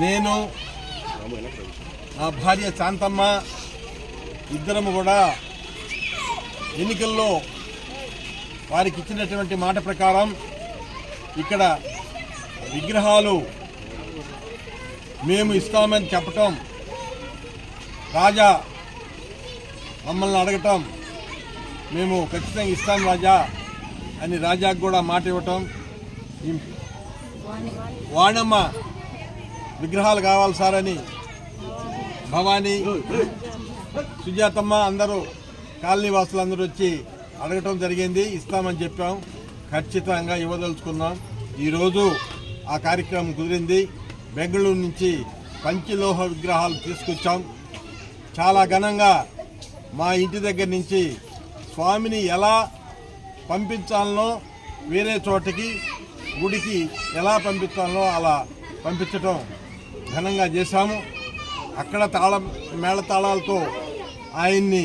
నేను నా భార్య శాంతమ్మ ఇద్దరము కూడా ఎన్నికల్లో వారికి ఇచ్చినటువంటి మాట ప్రకారం ఇక్కడ విగ్రహాలు మేము ఇస్తామని చెప్పటం రాజా మమ్మల్ని అడగటం మేము ఖచ్చితంగా ఇస్తాం రాజా అని రాజాకు కూడా మాట ఇవ్వటం. వాణమ్మ విగ్రహాలు కావాలి సార్ అని భవానీ సుజాతమ్మ అందరూ కాలనీ వాసులందరూ వచ్చి అడగటం జరిగింది. ఇస్తామని చెప్పాం. ఖచ్చితంగా ఇవ్వదలుచుకున్నాం. ఈరోజు ఆ కార్యక్రమం కుదిరింది. బెంగళూరు నుంచి పంచలోహ విగ్రహాలు తీసుకొచ్చాం. చాలా ఘనంగా మా ఇంటి దగ్గర నుంచి స్వామిని ఎలా పంపించాలనో వేరే చోటకి గుడికి ఎలా పంపించాలనో అలా పంపించటం ఘనంగా చేశాము. అక్కడ తాళం మేళ తాళాలతో ఆయన్ని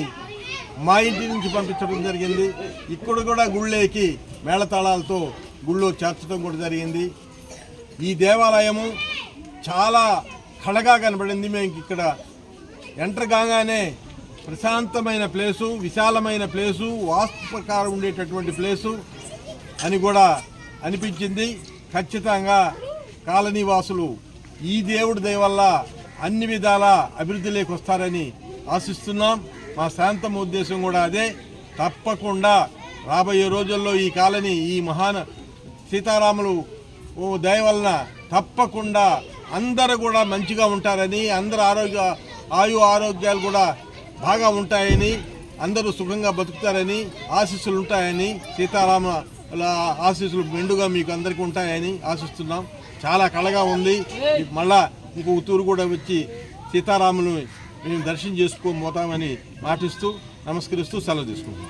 మా ఇంటి నుంచి పంపించడం జరిగింది. ఇక్కడ కూడా గుళ్ళేకి మేళతాళాలతో గుళ్ళో చేర్చడం కూడా జరిగింది. ఈ దేవాలయము చాలా కళగా కనబడింది. మేము ఇక్కడ ఎంటర్ కాగానే ప్రశాంతమైన ప్లేసు విశాలమైన ప్లేసు వాస్తు ప్రకారం ఉండేటటువంటి ప్లేసు అని కూడా అనిపించింది. ఖచ్చితంగా కాలనీ వాసులు ఈ దేవుడి దయవల్ల అన్ని విధాల అభివృద్ధిలోకి వస్తారని ఆశిస్తున్నాం. మా శాంతం ఉద్దేశం కూడా అదే. తప్పకుండా రాబోయే రోజుల్లో ఈ కాలనీ ఈ మహాన సీతారాములు ఓ దయ వలన తప్పకుండా అందరూ కూడా మంచిగా ఉంటారని అందరు ఆరోగ్య ఆయు ఆరోగ్యాలు కూడా బాగా ఉంటాయని అందరూ సుఖంగా బతుకుతారని ఆశీస్సులు ఉంటాయని సీతారామ అలా ఆశీస్సులు మెండుగా మీకు అందరికీ ఉంటాయని ఆశిస్తున్నాం. చాలా కళగా ఉంది. మళ్ళా ఇంకో తూరు కూడా వచ్చి సీతారాములు మేము దర్శనం చేసుకోబోతామని మాటిస్తూ నమస్కరిస్తూ సెలవు తీసుకుంటాం